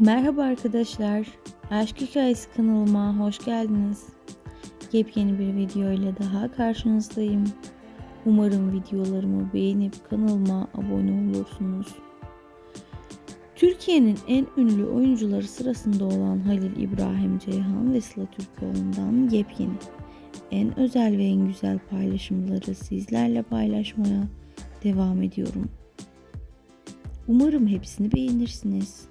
Merhaba arkadaşlar. Aşk Hikayesi kanalıma hoş geldiniz. Yepyeni bir video ile daha karşınızdayım. Umarım videolarımı beğenip kanalıma abone olursunuz. Türkiye'nin en ünlü oyuncuları sırasında olan Halil İbrahim Ceyhan ve Sıla Türkoğlu'ndan yepyeni, en özel ve en güzel paylaşımları sizlerle paylaşmaya devam ediyorum. Umarım hepsini beğenirsiniz.